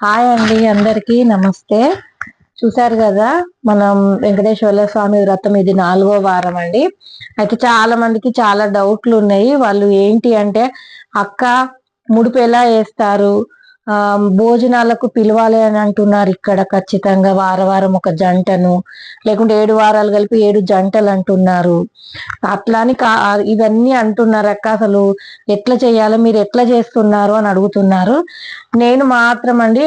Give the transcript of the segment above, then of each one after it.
Hi అండి అందరికీ నమస్తే. చూసారు కదా మనం వెంకటేశ్వర స్వామి వ్రతం ఇది నాలుగో వారం అండి. అయితే చాలా మందికి చాలా డౌట్లు ఉన్నాయి. వాళ్ళు ఏంటి అంటే అక్క ముడుపు ఎలా వేస్తారు భోజనాలకు పిలవాలి అని అంటున్నారు ఇక్కడ ఖచ్చితంగా వారం వారం ఒక జంటను. లేకుంటే ఏడు వారాలు కలిపి ఏడు జంటలు అంటున్నారు. అట్లా అని కా ఇవన్నీ అంటున్నారు అక్క అసలు. ఎట్లా చేయాలో మీరు ఎట్లా చేస్తున్నారు అని అడుగుతున్నారు. నేను మాత్రం అండి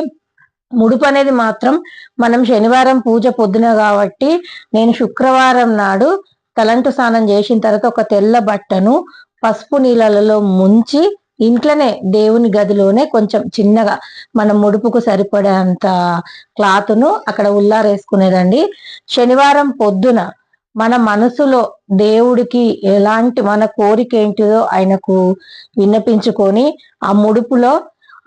ముడుపు అనేది మాత్రం మనం శనివారం పూజ పొద్దున కాబట్టి నేను శుక్రవారం నాడు తలంటు స్నానం చేసిన తర్వాత ఒక తెల్ల బట్టను పసుపు నీళ్ళలో ముంచి ఇంట్లోనే దేవుని గదిలోనే కొంచెం చిన్నగా మన ముడుపుకు సరిపడేంత క్లాత్ను అక్కడ ఉల్లారేసుకునేదండి శనివారం పొద్దున మన మనసులో దేవుడికి ఎలాంటి మన కోరిక ఏంటిదో ఆయనకు విన్నపించుకొని ఆ ముడుపులో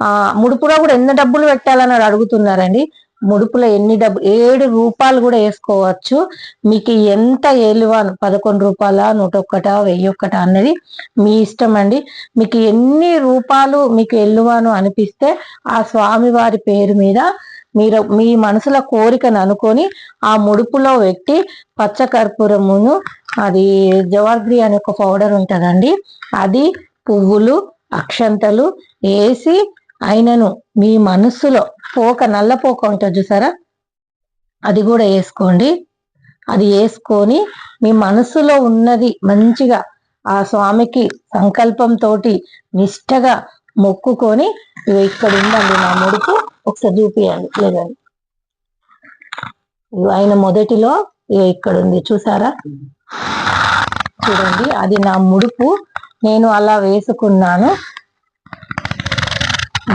ఆ ముడుపులో కూడా ఎన్ని డబ్బులు పెట్టాలని అడుగుతున్నారండి. ముడుపులో ఎన్ని డబ్బు ఏడు రూపాయలు కూడా వేసుకోవచ్చు. మీకు ఎంత ఏలువాను పదకొండు రూపాయల? నూట ఒక్కట వెయ్యి ఒక్కట అన్నది మీ ఇష్టం అండి. మీకు ఎన్ని రూపాయలు మీకు ఎల్లువాను అనిపిస్తే ఆ స్వామి వారి పేరు మీద మీరు మీ మనసుల కోరికను అనుకొని ఆ ముడుపులో పెట్టి పచ్చకర్పూరమును అది జవాగ్రి అనే ఒక పౌడర్ ఉంటుందండి. అది పువ్వులు అక్షంతలు వేసి ఆయనను మీ మనస్సులో పోక నల్ల పోక ఉంటుంది చూసారా? అది కూడా వేసుకోండి. అది వేసుకొని మీ మనసులో ఉన్నది మంచిగా ఆ స్వామికి సంకల్పంతో నిష్టగా మొక్కుకొని ఇవి ఇక్కడ ఉందండి నా ముడుపు. ఒకసారి చూపియండి. లేదండి. ఆయన మొదటిలో ఇవి ఇక్కడ ఉంది చూసారా? చూడండి. అది నా ముడుపు. నేను అలా వేసుకున్నాను.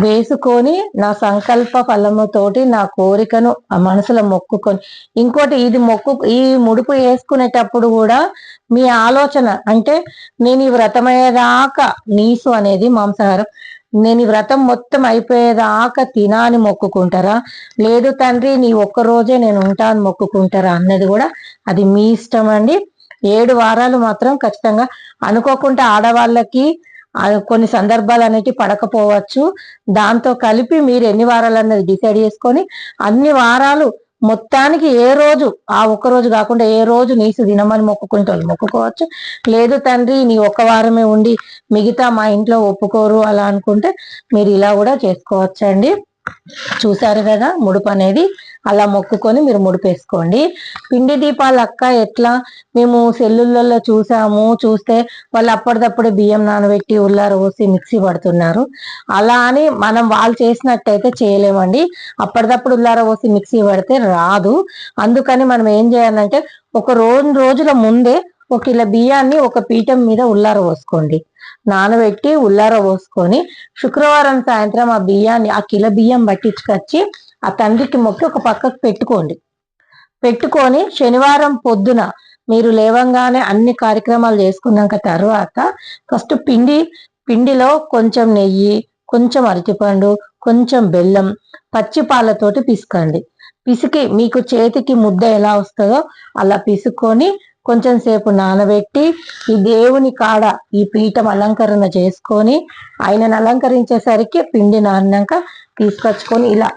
వేసుకొని నా సంకల్ప ఫలముతోటి నా కోరికను ఆ మనసులో మొక్కుకొని ఇంకోటి ఇది మొక్కు ఈ ముడుపు వేసుకునేటప్పుడు కూడా మీ ఆలోచన అంటే నేను ఈ వ్రతమయ్యేదాకా నీసు అనేది మాంసాహారం నేను ఈ వ్రతం మొత్తం అయిపోయేదాకా తినాని మొక్కుకుంటారా? లేదు తండ్రి నీ ఒక్క రోజే నేను ఉంటా అని మొక్కుకుంటారా అన్నది కూడా అది మీ ఇష్టం అండి. ఏడు వారాలు మాత్రం ఖచ్చితంగా అనుకోకుండా ఆడవాళ్ళకి కొన్ని సందర్భాలు అనేవి పడకపోవచ్చు. దాంతో కలిపి మీరు ఎన్ని వారాలు అన్నది డిసైడ్ చేసుకొని అన్ని వారాలు మొత్తానికి ఏ రోజు ఆ ఒక్క రోజు కాకుండా ఏ రోజు నీసు తినమని మొక్కుకుంటే వాళ్ళు మొక్కుకోవచ్చు. లేదు తండ్రి నీ ఒక్క వారమే ఉండి మిగతా మా ఇంట్లో ఒప్పుకోరు అలా అనుకుంటే మీరు ఇలా కూడా చేసుకోవచ్చండి. చూసారు కదా ముడుపు అనేది. అలా మొక్కుకొని మీరు ముడిపేసుకోండి. పిండి దీపాలు అక్క ఎట్లా? మేము సెల్లులలో చూసాము చూస్తే వాళ్ళు అప్పటిదప్పుడు బియ్యం నానబెట్టి ఉల్లార పోసి మిక్సీ పడుతున్నారు. అలా అని మనం వాళ్ళు చేసినట్టయితే చేయలేమండి. అప్పటిదప్పుడు ఉల్లార పోసి మిక్సీ పడితే రాదు. అందుకని మనం ఏం చేయాలంటే ఒక రోజు రోజుల ముందే ఒక ఇలా బియ్యాన్ని ఒక పీఠం మీద ఉల్లార పోసుకోండి. నానబెట్టి ఉల్లార పోసుకొని శుక్రవారం సాయంత్రం ఆ బియ్యాన్ని ఆ కిలో బియ్యం పట్టించుకొచ్చి ఆ తండ్రికి మొక్కి ఒక పక్కకు పెట్టుకోండి. పెట్టుకొని శనివారం పొద్దున మీరు లేవంగానే అన్ని కార్యక్రమాలు చేసుకున్నాక తర్వాత ఫస్ట్ పిండి పిండిలో కొంచెం నెయ్యి కొంచెం అరటిపండు కొంచెం బెల్లం పచ్చి పాలతోటి పిసికి మీకు చేతికి ముద్ద ఎలా వస్తుందో అలా పిసుకొని కొంచెం సేపు నానబెట్టి ఈ దేవుని కాడ ఈ పీఠం అలంకరణ చేసుకొని ఆయనను అలంకరించేసరికి పిండి నాన్నాక తీసుకొచ్చుకొని ఇలా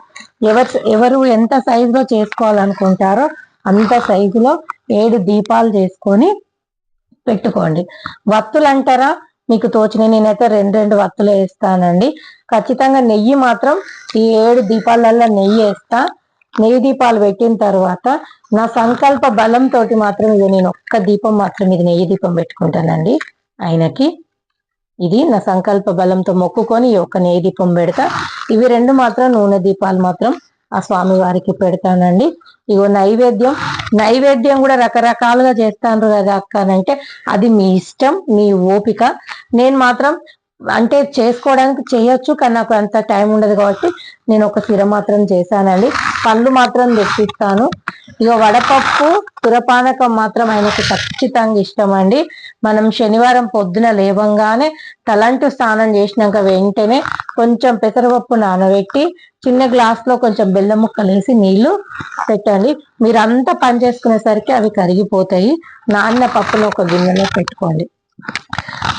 ఎవరు ఎవరు ఎంత సైజులో చేసుకోవాలనుకుంటారో అంత సైజులో ఏడు దీపాలు చేసుకొని పెట్టుకోండి. వత్తులు అంటారా మీకు తోచిన నేనైతే రెండు రెండు వత్తులు వేస్తానండి ఖచ్చితంగా నెయ్యి మాత్రం ఈ ఏడు దీపాలల్లో నెయ్యి వేస్తా. నెయ్యి దీపాలు పెట్టిన తర్వాత నా సంకల్ప బలంతో మాత్రం ఇది నేను ఒక్క దీపం మాత్రం ఇది నెయ్యి దీపం పెట్టుకుంటానండి. ఆయనకి ఇది నా సంకల్ప బలంతో మొక్కుకొని ఒక ఒక్క నెయ్యి దీపం పెడతా. ఇవి రెండు మాత్రం నూనె దీపాలు మాత్రం ఆ స్వామి వారికి పెడతానండి. ఇగో నైవేద్యం నైవేద్యం కూడా రకరకాలుగా చేస్తాను కదా అక్క అంటే అది మీ ఇష్టం మీ ఓపిక. నేను మాత్రం అంటే చేసుకోవడానికి చేయొచ్చు కానీ నాకు అంత టైం ఉండదు కాబట్టి నేను ఒక సిర మాత్రం చేశానండి. పండ్లు మాత్రం తెప్పిస్తాను. ఇక వడపప్పు పురపానకం మాత్రం ఆయనకు ఖచ్చితంగా ఇష్టం అండి మనం శనివారం పొద్దున లేవంగానే తలంటు స్నానం చేసినాక వెంటనే కొంచెం పెసరపప్పు నానబెట్టి చిన్న గ్లాస్లో కొంచెం బెల్లం ముక్కలు వేసి నీళ్ళు పెట్టండి. మీరంతా పని చేసుకునేసరికి అవి కరిగిపోతాయి. నాన్న పప్పులో ఒక గిన్నెలో పెట్టుకోండి.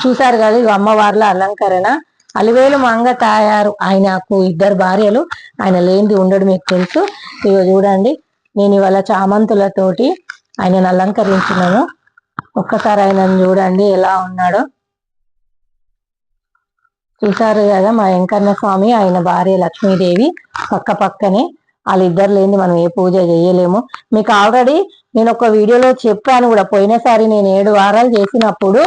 చూసారు కదా ఇవి అమ్మవార్ల అలంకరణ. అలివేలు మంగ తాయారు ఆయనకు ఇద్దరు భార్యలు. ఆయన లేనిది ఉండడు మీకు తెలుసు. ఇగో చూడండి నేను ఇవాళ చామంతులతోటి ఆయనను అలంకరించినాను. ఒక్కసారి ఆయనను చూడండి ఎలా ఉన్నాడో. చూసారు కదా మా వెంకన్న స్వామి ఆయన భార్య లక్ష్మీదేవి పక్క పక్కనే. వాళ్ళిద్దరు లేని మనం ఏ పూజ చేయలేము. మీకు ఆల్రెడీ నేను ఒక వీడియోలో చెప్పాను కూడా. పోయినసారి నేను ఏడు వారాలు చేసినప్పుడు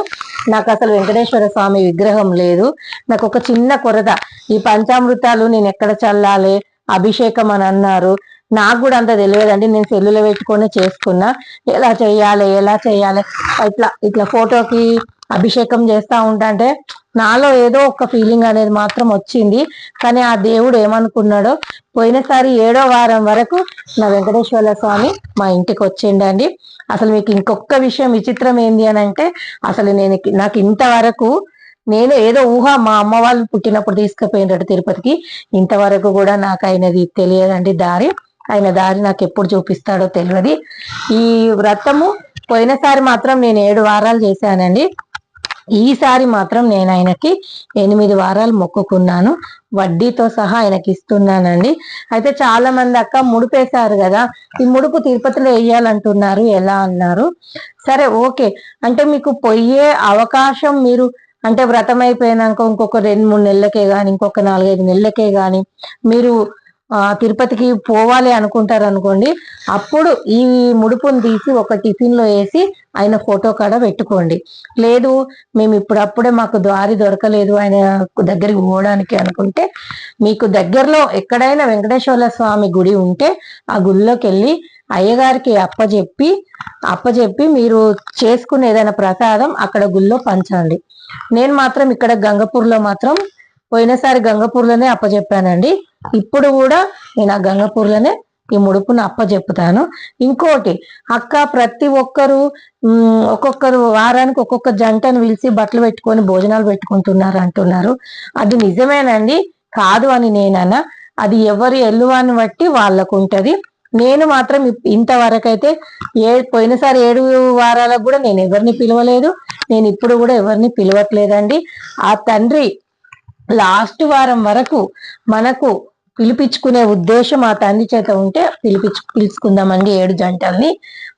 నాకు అసలు వెంకటేశ్వర స్వామి విగ్రహం లేదు. నాకు ఒక చిన్న కొరత. ఈ పంచామృతాలు నేను ఎక్కడ చల్లాలి అభిషేకం అని అన్నారు. నాకు కూడా అంత తెలియదండి. నేను సెల్లులో పెట్టుకొని చేసుకున్నా. ఎలా చేయాలి ఎలా చేయాలి? ఇట్లా ఇట్లా ఫోటోకి అభిషేకం చేస్తా ఉంటా అంటే నాలో ఏదో ఒక ఫీలింగ్ అనేది మాత్రం వచ్చింది. కానీ ఆ దేవుడు ఏమనుకున్నాడో పోయినసారి ఏడో వారం వరకు నా వెంకటేశ్వర స్వామి మా ఇంటికి వచ్చిండండి. అసలు మీకు ఇంకొక విషయం విచిత్రం ఏంది అని అంటే అసలు నేను నాకు ఇంతవరకు నేను ఏదో ఊహ మా అమ్మ వాళ్ళు పుట్టినప్పుడు తీసుకుపోయినట్టు తిరుపతికి ఇంతవరకు కూడా నాకు అయినది తెలియదండి దారి. ఆయన దారి నాకు ఎప్పుడు చూపిస్తాడో తెలియదు ఈ వ్రతము పోయినసారి మాత్రం నేను ఏడు వారాలు చేశానండి. ఈసారి మాత్రం నేను ఆయనకి ఎనిమిది వారాలు మొక్కుకున్నాను. వడ్డీతో సహా ఆయనకి ఇస్తున్నానండి. అయితే చాలా మంది అక్క ముడిపేశారు కదా. ఈ ముడుపు తిరుపతిలో వేయాలంటున్నారు. ఎలా అన్నారు? సరే ఓకే. అంటే మీకు పొయ్యే అవకాశం మీరు అంటే వ్రతం అయిపోయినాక ఇంకొక రెండు మూడు నెలలకే కానీ ఇంకొక నాలుగైదు నెలలకే కానీ మీరు తిరుపతికి పోవాలి అనుకుంటారు అనుకోండి అప్పుడు ఈ ముడుపుని తీసి ఒక టిఫిన్లో వేసి ఆయన ఫోటో కాడ పెట్టుకోండి. లేదు మేము ఇప్పుడప్పుడే మాకు దారి దొరకలేదు ఆయన దగ్గరికి పోవడానికి అనుకుంటే మీకు దగ్గరలో ఎక్కడైనా వెంకటేశ్వర స్వామి గుడి ఉంటే ఆ గుడిలోకి వెళ్ళి అయ్యగారికి అప్పచెప్పి అప్పచెప్పి మీరు చేసుకునే ఏదైనా ప్రసాదం అక్కడ గుళ్ళో పంచండి. నేను మాత్రం ఇక్కడ గంగపూర్లో మాత్రం పోయినసారి గంగపూర్లోనే అప్పచెప్పానండి ఇప్పుడు కూడా నేను ఆ గంగపూర్లోనే ఈ ముడుపును అప్పచెప్పుతాను ఇంకోటి అక్క ప్రతి ఒక్కరు ఒక్కొక్కరు వారానికి ఒక్కొక్క జంటను పిలిచి బట్టలు పెట్టుకొని భోజనాలు పెట్టుకుంటున్నారు అంటున్నారు. అది నిజమేనండి. కాదు అని నేనన్నా. అది ఎవరి ఎల్లువాన్ని బట్టి వాళ్ళకు ఉంటుంది నేను మాత్రం ఇంతవరకైతే ఏ పోయినసారి ఏడు వారాలకు కూడా నేను ఎవరిని పిలవలేదు. నేను ఇప్పుడు కూడా ఎవరిని పిలవట్లేదండి. ఆ తండ్రి లాస్ట్ వారం వరకు మనకు పిలిపించుకునే ఉద్దేశం ఆ తండ్రి చేత ఉంటే పిలిపించు పిలుచుకుందామండి ఏడు జంటల్ని.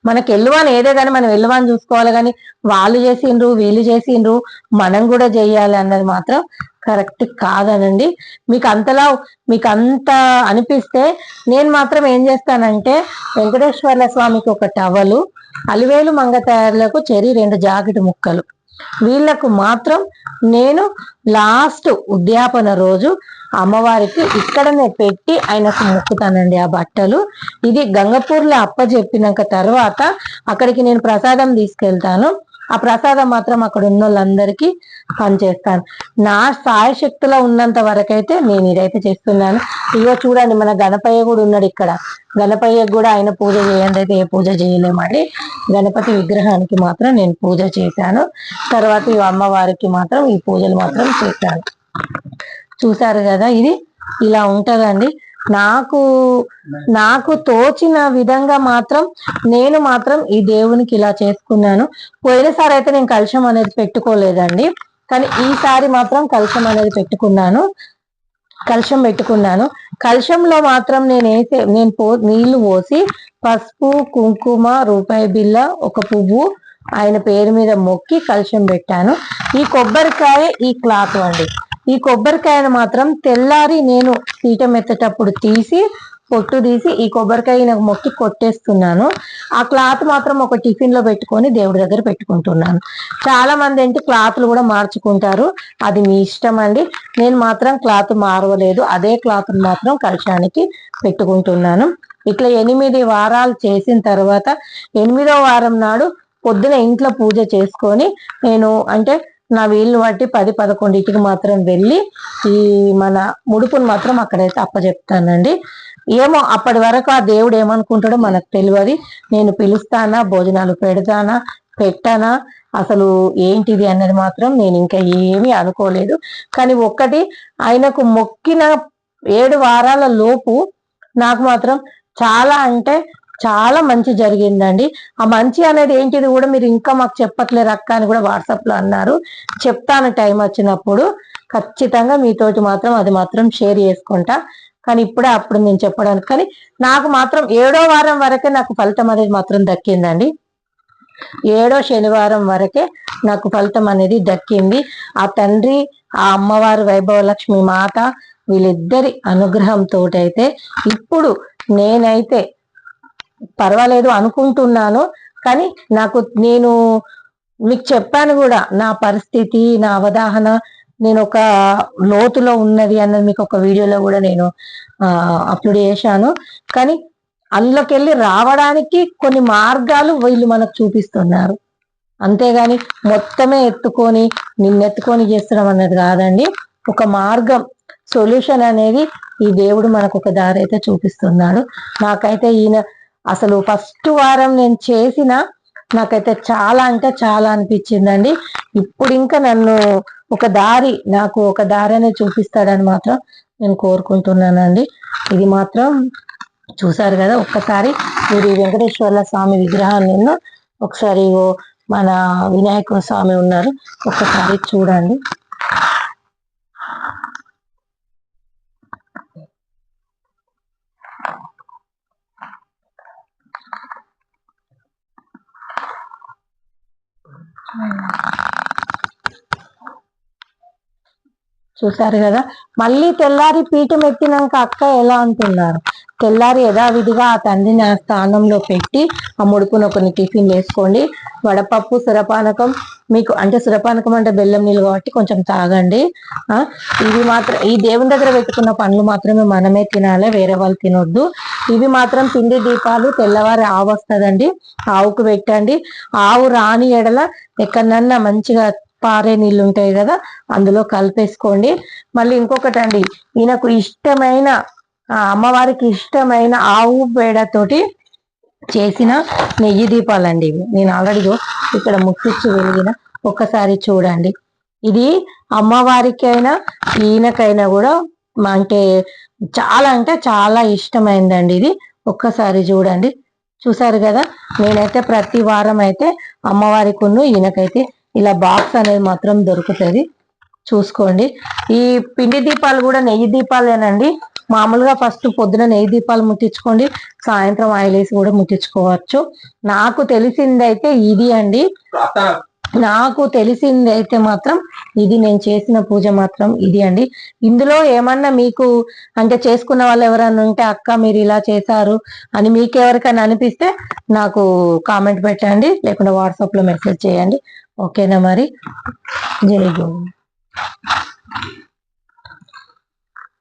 మనకి ఎల్లువాన్ ఏదే కానీ మనం ఎల్లువాన్ చూసుకోవాలి కానీ వాళ్ళు చేసిండ్రు వీళ్ళు చేసిండ్రు మనం కూడా చేయాలి అన్నది మాత్రం కరెక్ట్ కాదనండి. మీకు అంతలా మీకు అంత అనిపిస్తే నేను మాత్రం ఏం చేస్తానంటే వెంకటేశ్వర్ల స్వామికి ఒక టవలు అలివేలు మంగ తయారులకు చెరి రెండు జాకెట్ ముక్కలు. వీళ్ళకు మాత్రం నేను లాస్ట్ ఉద్యాపన రోజు అమ్మవారికి ఇక్కడనే పెట్టి ఆయనకు మొక్కుతానండి ఆ బట్టలు. ఇది గంగపూర్లో అప్ప చెప్పినాక తర్వాత అక్కడికి నేను ప్రసాదం తీసుకెళ్తాను. ఆ ప్రసాదం మాత్రం అక్కడ ఉన్న వాళ్ళందరికీ పనిచేస్తాను నా సాయశక్తిలో ఉన్నంత వరకైతే నేను ఇదైతే చేస్తున్నాను. ఇగో చూడండి మన గణపయ్య కూడా ఉన్నాడు ఇక్కడ. గణపయ్యకు కూడా ఆయన పూజ చేయండి అయితే ఏ పూజ చేయలేమండి గణపతి విగ్రహానికి మాత్రం నేను పూజ చేశాను. తర్వాత ఈ అమ్మవారికి మాత్రం ఈ పూజలు మాత్రం చేశాను. చూసారు కదా ఇది? ఇలా ఉంటదండి. నాకు నాకు తోచిన విధంగా మాత్రం నేను మాత్రం ఈ దేవునికి ఇలా చేసుకున్నాను. పోయినసారి అయితే నేను కలుషం అనేది పెట్టుకోలేదండి. కానీ ఈసారి మాత్రం కలుషం అనేది పెట్టుకున్నాను. కలుషం పెట్టుకున్నాను. కలుషంలో మాత్రం నేను వేసే నేను పో నీళ్ళు పోసి పసుపు కుంకుమ రూపాయి బిల్ల ఒక పువ్వు ఆయన పేరు మీద మొక్కి కలుషం పెట్టాను. ఈ కొబ్బరికాయ ఈ క్లాత్ అండి. ఈ కొబ్బరికాయను మాత్రం తెల్లారి నేను పీఠం ఎత్తేటప్పుడు తీసి పొట్టు తీసి ఈ కొబ్బరికాయ నాకు మొక్కి కొట్టేస్తున్నాను. ఆ క్లాత్ మాత్రం ఒక టిఫిన్లో పెట్టుకొని దేవుడి దగ్గర పెట్టుకుంటున్నాను. చాలా మంది ఏంటి క్లాత్లు కూడా మార్చుకుంటారు. అది మీ ఇష్టం అండి. నేను మాత్రం క్లాత్ మారవలేదు. అదే క్లాత్ మాత్రం కలశానికి పెట్టుకుంటున్నాను. ఇట్లా ఎనిమిది వారాలు చేసిన తర్వాత ఎనిమిదో వారం నాడు పొద్దున ఇంట్లో పూజ చేసుకొని నేను అంటే నా వీళ్ళు బట్టి పది పదకొండింటికి మాత్రం వెళ్ళి ఈ మన ముడుపుని మాత్రం అక్కడైతే అప్పచెప్తానండి ఏమో అప్పటి వరకు ఆ దేవుడు ఏమనుకుంటాడో మనకు తెలియదు. నేను పిలుస్తానా భోజనాలు పెడతానా పెట్టానా అసలు ఏంటిది అన్నది మాత్రం నేను ఇంకా ఏమీ అనుకోలేదు. కానీ ఒక్కటి ఆయనకు మొక్కిన ఏడు వారాల లోపు నాకు మాత్రం చాలా అంటే చాలా మంచి జరిగిందండి. ఆ మంచి అనేది ఏంటిది కూడా మీరు ఇంకా మాకు చెప్పట్లేరు అక్క అని కూడా వాట్సాప్లో అన్నారు. చెప్తాను టైం వచ్చినప్పుడు. ఖచ్చితంగా మీతోటి మాత్రం అది మాత్రం షేర్ చేసుకుంటా. కానీ ఇప్పుడే అప్పుడు నేను చెప్పడానికి. కానీ నాకు మాత్రం ఏడో వారం వరకే నాకు ఫలితం అనేది మాత్రం దక్కిందండి. ఏడో శనివారం వరకే నాకు ఫలితం అనేది దక్కింది. ఆ తండ్రి ఆ అమ్మవారు వైభవలక్ష్మి మాత వీళ్ళిద్దరి అనుగ్రహంతో అయితే ఇప్పుడు నేనైతే పర్వాలేదు అనుకుంటున్నాను కానీ నాకు నేను మీకు చెప్పాను కూడా నా పరిస్థితి నా అవగాహన నేను ఒక లోతులో ఉన్నది అన్నది మీకు ఒక వీడియోలో కూడా నేను అప్లోడ్ చేశాను. కానీ అందులోకెళ్ళి రావడానికి కొన్ని మార్గాలు వీళ్ళు మనకు చూపిస్తున్నారు. అంతేగాని మొత్తమే ఎత్తుకొని నిన్నెత్తుకొని చేస్తున్నాం అన్నది కాదండి. ఒక మార్గం సొల్యూషన్ అనేది ఈ దేవుడు మనకు ఒక దారి అయితే చూపిస్తున్నాడు. నాకైతే ఈయన అసలు ఫస్ట్ వారం నేను చేసిన నాకైతే చాలా అంటే చాలా అనిపించిందండి. ఇప్పుడు ఇంకా నన్ను ఒక దారి నాకు ఒక దారి అనేది చూపిస్తాడని మాత్రం నేను కోరుకుంటున్నానండి. ఇది మాత్రం చూసారు కదా ఒక్కసారి మీరు ఈ వెంకటేశ్వర్ల స్వామి విగ్రహాన్ని ఒకసారి మన వినాయక స్వామి ఉన్నారు. ఒక్కసారి చూడండి. చూసారు కదా? మళ్ళీ తెల్లారి పీఠం ఎత్తినాక అక్క ఎలా అంటున్నారు? తెల్లారి యథావిధిగా ఆ తండ్రిని ఆ స్థానంలో పెట్టి ఆ ముడుపును కొన్ని టిఫిన్ వేసుకోండి. వడపప్పు సురపానకం మీకు అంటే సురపానకం అంటే బెల్లం నీళ్ళు కాబట్టి కొంచెం తాగండి. ఆ? ఇవి మాత్రం ఈ దేవుని దగ్గర పెట్టుకున్న పండ్లు మాత్రమే మనమే తినాలి వేరే వాళ్ళు తినొద్దు. ఇవి మాత్రం పిండి దీపాలు తెల్లవారి ఆవు వస్తుందండి. ఆవుకు పెట్టండి. ఆవు రాని ఎడల ఎక్కడన్నా మంచిగా పారే నీళ్ళు ఉంటాయి కదా అందులో కలిపేసుకోండి. మళ్ళీ ఇంకొకటి అండి ఈయనకు ఇష్టమైన అమ్మవారికి ఇష్టమైన ఆవు పేడతోటి చేసిన నెయ్యి దీపాలండి ఇవి. నేను ఆల్రెడీ ఇక్కడ ముట్టించి వెలిగిన ఒక్కసారి చూడండి. ఇది అమ్మవారికైనా ఈయనకైనా కూడా అంటే చాలా అంటే చాలా ఇష్టమైందండి ఇది. ఒక్కసారి చూడండి. చూసారు కదా? నేనైతే ప్రతి వారం అయితే అమ్మవారికి ఈయనకైతే ఇలా బాక్స్ అనేది మాత్రం దొరుకుతుంది. చూసుకోండి. ఈ పిండి దీపాలు కూడా నెయ్యి దీపాలేనండి. మామూలుగా ఫస్ట్ పొద్దున నెయ్యి దీపాలు ముట్టించుకోండి సాయంత్రం ఆయిల్ వేసి కూడా ముట్టించుకోవచ్చు. నాకు తెలిసిందైతే ఇది అండి. నాకు తెలిసింది అయితే మాత్రం ఇది నేను చేసిన పూజ మాత్రం ఇది అండి. ఇందులో ఏమన్నా మీకు అంటే చేసుకున్న వాళ్ళు ఎవరైనా ఉంటే అక్క మీరు ఇలా చేశారు అని మీకు ఎవరికైనా అనిపిస్తే నాకు కామెంట్ పెట్టండి లేకుండా వాట్సాప్లో మెసేజ్ చేయండి. ఓకేనా మరి? జై గోవింద్.